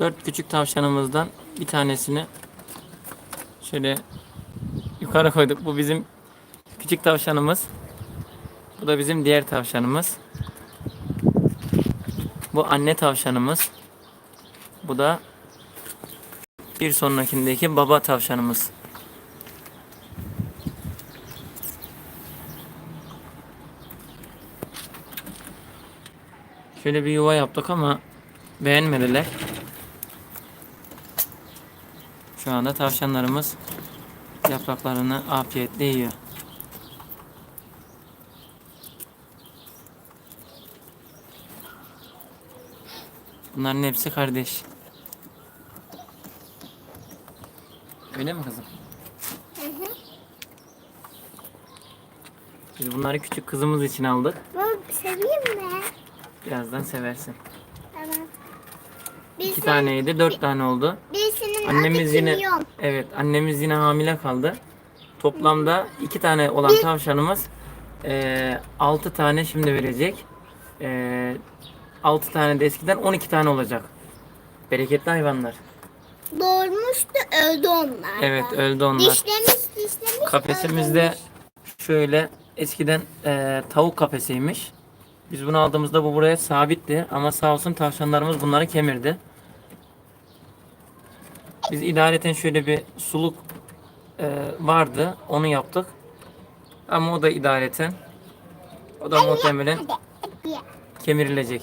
Dört küçük tavşanımızdan bir tanesini şöyle yukarı koyduk. Bu bizim küçük tavşanımız. Bu da bizim diğer tavşanımız. Bu anne tavşanımız. Bu da bir sonrakindeki baba tavşanımız. Şöyle bir yuva yaptık ama beğenmediler. Şu anda tavşanlarımız yapraklarını afiyetle yiyor. Bunların hepsi kardeş. Öyle mi kızım? Biz bunları küçük kızımız için aldık. Bu seveyim mi? Birazdan seversin. Tamam. İki taneydi, dört tane oldu. Birisinin Annemiz adı yine Kimyon. evet annemiz yine hamile kaldı. Toplamda iki tane olan tavşanımız eee 6 tane şimdi verecek. Eee 6 tane de eskiden 12 tane olacak. Bereketli hayvanlar. Doğurmuştu öldü onlar. Evet öldü onlar. Dişlemiş dişlemiş. Kafesimizde şöyle eskiden eee, tavuk kafesiymiş. Biz bunu aldığımızda bu buraya sabitti ama sağ olsun tavşanlarımız bunları kemirdi. Biz idareten şöyle bir suluk eee, vardı. Onu yaptık. Ama o da idareten. O da muhtemelen kemirilecek.